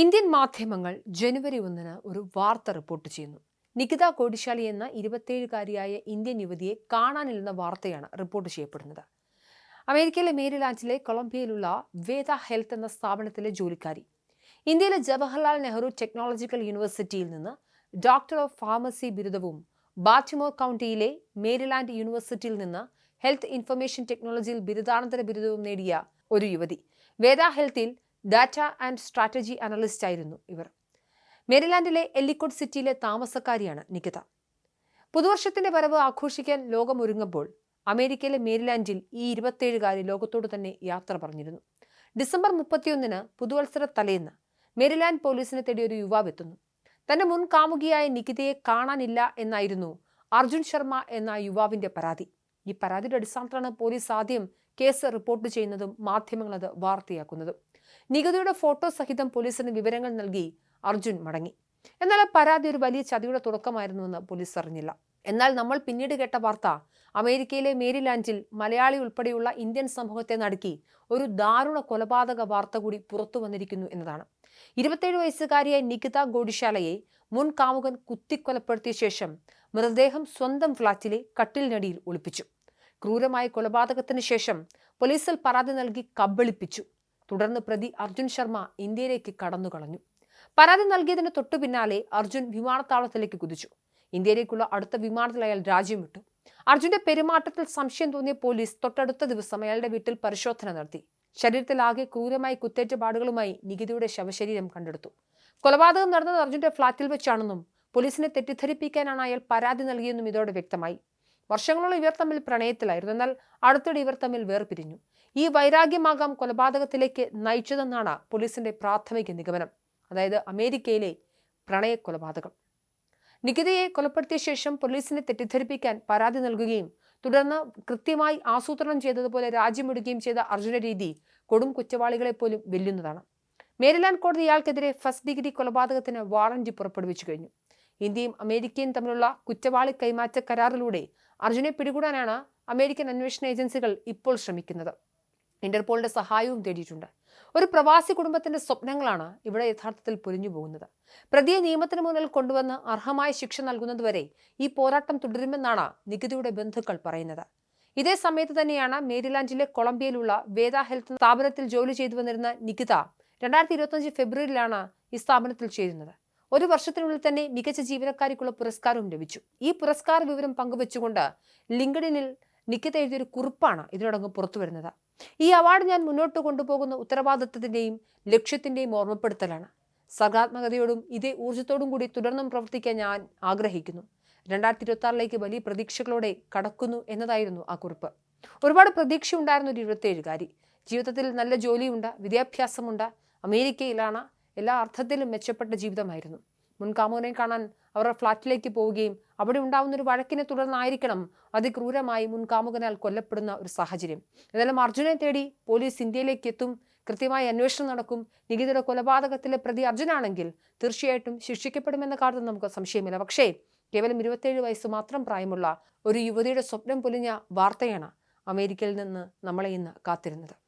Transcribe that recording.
Indian മാധ്യമങ്ങൾ ജനുവരി ഒന്നിന് ഒരു വാർത്ത റിപ്പോർട്ട് ചെയ്യുന്നു. നികിത കോടിശാലി എന്ന ഇരുപത്തേഴുകാരിയായ ഇന്ത്യൻ യുവതിയെ കാണാനില്ലെന്ന വാർത്തയാണ് റിപ്പോർട്ട് ചെയ്യപ്പെടുന്നത്. അമേരിക്കയിലെ മേരിലാൻഡിലെ കൊളംബിയയിലുള്ള വേദ ഹെൽത്ത് എന്ന സ്ഥാപനത്തിലെ ജോലിക്കാരി. ഇന്ത്യയിലെ ജവഹർലാൽ നെഹ്റു ടെക്നോളജിക്കൽ യൂണിവേഴ്സിറ്റിയിൽ നിന്ന് ഡോക്ടർ ഓഫ് ഫാർമസി ബിരുദവും ബാറ്റിമോർ കൗണ്ടിയിലെ മേരിലാൻഡ് യൂണിവേഴ്സിറ്റിയിൽ നിന്ന് ഹെൽത്ത് ഇൻഫർമേഷൻ ടെക്നോളജിയിൽ ബിരുദാനന്തര ബിരുദവും നേടിയ ഒരു യുവതി. വേദ ഹെൽത്തിൽ ഡാറ്റ ആൻഡ് സ്ട്രാറ്റജി അനലിസ്റ്റ് ആയിരുന്നു ഇവർ. മേരിലാൻഡിലെ എല്ലിക്കോട്ട് സിറ്റിയിലെ താമസക്കാരിയാണ് നികിത. പുതുവർഷത്തിന്റെ വരവ് ആഘോഷിക്കാൻ ലോകമൊരുങ്ങുമ്പോൾ അമേരിക്കയിലെ മേരിലാൻഡിൽ ഈ ഇരുപത്തേഴുകാരി ലോകത്തോട് തന്നെ യാത്ര പറഞ്ഞിരുന്നു. ഡിസംബർ മുപ്പത്തിയൊന്നിന് പുതുവത്സര തലേന്ന് മേരിലാൻഡ് പോലീസിനെ തേടി ഒരു യുവാവ് എത്തുന്നു. തന്റെ മുൻ കാമുകിയായ നികിതയെ കാണാനില്ല എന്നായിരുന്നു അർജുൻ ശർമ്മ എന്ന യുവാവിന്റെ പരാതി. ഈ പരാതിയുടെ അടിസ്ഥാനത്തിലാണ് പോലീസ് ആദ്യം കേസ് റിപ്പോർട്ട് ചെയ്യുന്നതും മാധ്യമങ്ങൾ അത് വാർത്തയാക്കുന്നതും. നികുതിയുടെ ഫോട്ടോ സഹിതം പോലീസിന് വിവരങ്ങൾ നൽകി അർജുൻ മടങ്ങി. എന്നാൽ ആ പരാതി ഒരു വലിയ ചതിയുടെ തുടക്കമായിരുന്നുവെന്ന് പോലീസ് അറിഞ്ഞില്ല. എന്നാൽ നമ്മൾ പിന്നീട് കേട്ട വാർത്ത അമേരിക്കയിലെ മേരിലാൻഡിൽ മലയാളി ഉൾപ്പെടെയുള്ള ഇന്ത്യൻ സമൂഹത്തെ നടുക്കി ഒരു ദാരുണ കൊലപാതക വാർത്ത കൂടി പുറത്തു വന്നിരിക്കുന്നു എന്നതാണ്. ഇരുപത്തേഴ് വയസ്സുകാരിയായ നികിത ഗോഡിശാലയെ മുൻ കാമുകൻ കുത്തിക്കൊലപ്പെടുത്തിയ ശേഷം മൃതദേഹം സ്വന്തം ഫ്ളാറ്റിലെ കട്ടിലിനടിയിൽ ഒളിപ്പിച്ചു. ക്രൂരമായ കൊലപാതകത്തിന് ശേഷം പോലീസിൽ പരാതി നൽകി കബളിപ്പിച്ചു. തുടർന്ന് പ്രതി അർജുൻ ശർമ്മ ഇന്ത്യയിലേക്ക് കടന്നു കളഞ്ഞു പരാതി നൽകിയതിന് തൊട്ടു പിന്നാലെ അർജുൻ വിമാനത്താവളത്തിലേക്ക് കുതിച്ചു. ഇന്ത്യയിലേക്കുള്ള അടുത്ത വിമാനത്തിൽ അയാൾ രാജ്യം വിട്ടു. അർജുന്റെ പെരുമാറ്റത്തിൽ സംശയം തോന്നിയ പോലീസ് തൊട്ടടുത്ത ദിവസം അയാളുടെ വീട്ടിൽ പരിശോധന നടത്തി. ശരീരത്തിൽ ആകെ ക്രൂരമായി കുത്തേറ്റ പാടുകളുമായി നികിതയുടെ ശവശരീരം കണ്ടെടുത്തു. കൊലപാതകം നടന്നത് അർജുന്റെ ഫ്ളാറ്റിൽ വെച്ചാണെന്നും പോലീസിനെ തെറ്റിദ്ധരിപ്പിക്കാനാണ് അയാൾ പരാതി നൽകിയെന്നും ഇതോടെ വ്യക്തമായി. വർഷങ്ങളോളം ഇവർ തമ്മിൽ പ്രണയത്തിലായിരുന്നു. എന്നാൽ അടുത്തിടെ ഇവർ തമ്മിൽ വേർപിരിഞ്ഞു. ഈ വൈരാഗ്യമാകാം കൊലപാതകത്തിലേക്ക് നയിച്ചതെന്നാണ് പോലീസിന്റെ പ്രാഥമിക നിഗമനം. അതായത് അമേരിക്കയിലെ പ്രണയ കൊലപാതകം. നികിതയെ കൊലപ്പെടുത്തിയ ശേഷം പോലീസിനെ തെറ്റിദ്ധരിപ്പിക്കാൻ പരാതി നൽകുകയും തുടർന്ന് കൃത്യമായി ആസൂത്രണം ചെയ്തതുപോലെ രാജ്യമിടുകയും ചെയ്ത അർജുന രീതി കൊടും കുറ്റവാളികളെ പോലും വെല്ലുന്നതാണ്. മേരിലാൻഡ് കോടതി ഇയാൾക്കെതിരെ ഫസ്റ്റ് ഡിഗ്രി കൊലപാതകത്തിന് വാറന്റി പുറപ്പെടുവിച്ചു കഴിഞ്ഞു. ഇന്ത്യയും അമേരിക്കയും തമ്മിലുള്ള കുറ്റവാളി കൈമാറ്റ കരാറിലൂടെ അർജുനെ പിടികൂടാനാണ് അമേരിക്കൻ അന്വേഷണ ഏജൻസികൾ ഇപ്പോൾ ശ്രമിക്കുന്നത്. ഇന്റർപോളിന്റെ സഹായവും തേടിയിട്ടുണ്ട്. ഒരു പ്രവാസി കുടുംബത്തിന്റെ സ്വപ്നങ്ങളാണ് ഇവിടെ യഥാർത്ഥത്തിൽ പൊലിഞ്ഞു പോകുന്നത്. പ്രതിയെ നിയമത്തിന് മുന്നിൽ കൊണ്ടുവന്ന് അർഹമായ ശിക്ഷ നൽകുന്നതുവരെ ഈ പോരാട്ടം തുടരുമെന്നാണ് നികുതിയുടെ ബന്ധുക്കൾ പറയുന്നത്. ഇതേ സമയത്ത് തന്നെയാണ് മേരിലാൻഡിലെ കൊളംബിയയിലുള്ള വേദ ഹെൽത്ത് സ്ഥാപനത്തിൽ ജോലി ചെയ്തു വന്നിരുന്ന നികിത രണ്ടായിരത്തി ഇരുപത്തഞ്ച് ഫെബ്രുവരിയിലാണ് ഈ സ്ഥാപനത്തിൽ ചേരുന്നത്. ഒരു വർഷത്തിനുള്ളിൽ തന്നെ മികച്ച ജീവനക്കാരിക്കുള്ള പുരസ്കാരവും ലഭിച്ചു. ഈ പുരസ്കാര വിവരം പങ്കുവെച്ചുകൊണ്ട് ലിങ്കഡിനിൽ നിക്കിത എഴുതിയൊരു കുറിപ്പാണ് ഇതിനോടൊപ്പം പുറത്തു വരുന്നത്. ഈ അവാർഡ് ഞാൻ മുന്നോട്ട് കൊണ്ടുപോകുന്ന ഉത്തരവാദിത്വത്തിന്റെയും ലക്ഷ്യത്തിന്റെയും ഓർമ്മപ്പെടുത്തലാണ്. സർഗാത്മകതയോടും ഇതേ ഊർജത്തോടും കൂടി തുടർന്നും പ്രവർത്തിക്കാൻ ഞാൻ ആഗ്രഹിക്കുന്നു. രണ്ടായിരത്തി ഇരുപത്തി വലിയ പ്രതീക്ഷകളോടെ കടക്കുന്നു എന്നതായിരുന്നു ആ കുറിപ്പ്. ഒരുപാട് പ്രതീക്ഷ ഉണ്ടായിരുന്ന ഒരു ഇരുപത്തിയേഴുകാരി. ജീവിതത്തിൽ നല്ല ജോലിയുണ്ട് വിദ്യാഭ്യാസമുണ്ട് അമേരിക്കയിലാണ് എല്ലാ അർത്ഥത്തിലും മെച്ചപ്പെട്ട ജീവിതമായിരുന്നു. മുൻകാമുകനെ കാണാൻ അവരുടെ ഫ്ലാറ്റിലേക്ക് പോവുകയും അവിടെ ഉണ്ടാവുന്ന ഒരു വഴക്കിനെ തുടർന്നായിരിക്കണം അതിക്രൂരമായി മുൻകാമുകനാൽ കൊല്ലപ്പെടുന്ന ഒരു സാഹചര്യം. എന്നാലും അർജുനെ തേടി പോലീസ് ഇന്ത്യയിലേക്ക് എത്തും. കൃത്യമായി അന്വേഷണം നടക്കും. നികിതയുടെ കൊലപാതകത്തിലെ പ്രതി അർജുനാണെങ്കിൽ തീർച്ചയായിട്ടും ശിക്ഷിക്കപ്പെടുമെന്ന കാര്യത്തിൽ നമുക്ക് സംശയമില്ല. പക്ഷേ കേവലം ഇരുപത്തേഴ് വയസ്സ് മാത്രം പ്രായമുള്ള ഒരു യുവതിയുടെ സ്വപ്നം പൊലിഞ്ഞ വാർത്തയാണ് അമേരിക്കയിൽ നിന്ന് നമ്മളെ ഇന്ന് കാത്തിരുന്നത്.